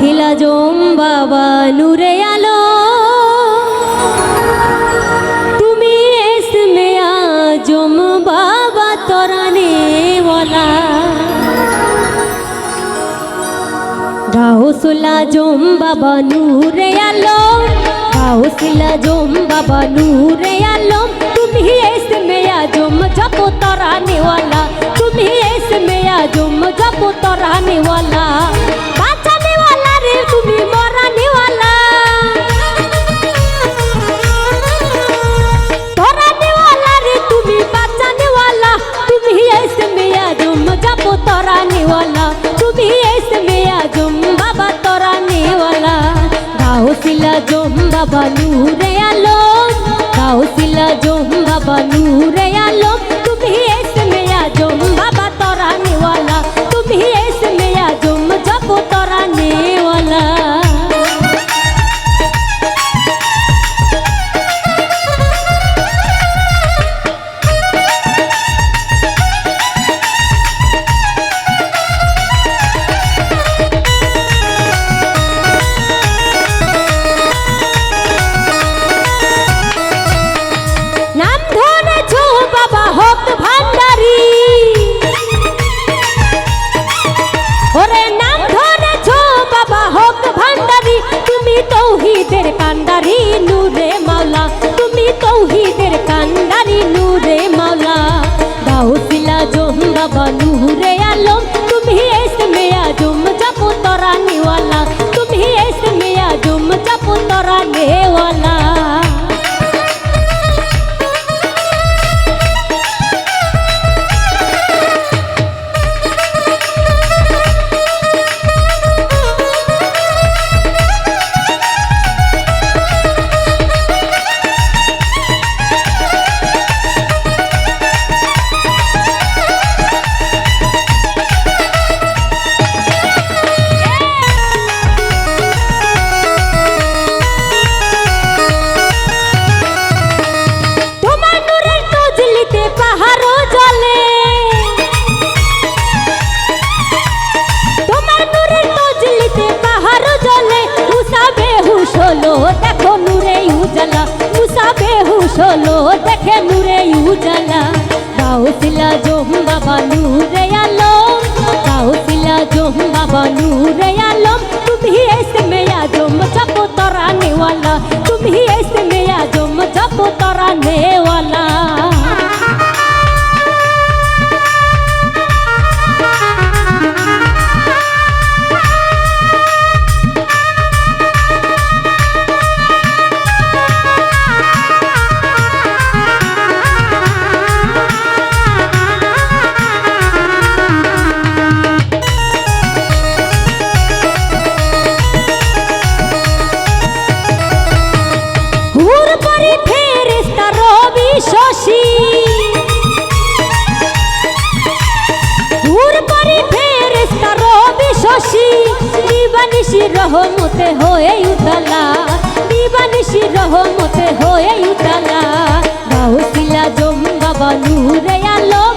গাউসিলা জম বাবা নূরে আলো। তুমি এসমে আজম বাবা তরানে ওয়ালা। গাউসুলা জম বাবা নূরে আলো। গাউসিলা জম বাবা নূরে আলো। তুমি এসমে আজম জপ তরানে ওয়ালা। তুমি এসমে আজম জপ তরানে নূরে আলম গাউসিলা জোম বাবা নূরে আলম বেহুশ হলো দেখে নূরে উজালা গাউসিলা জম বাবা নূরে আলম গাউসিলা জম বাবা নূরে আলম তুমি এসমে আজম জপ তরানে ওয়ালা তুমি এসমে আজম জপ তরানে ওয়ালা হুর শশী দিবানিশি রহমতে হয়ে উতালা দিবানিশি রহমতে হয়ে উতালা। গাউসিলা জম বাবা নূরে আলম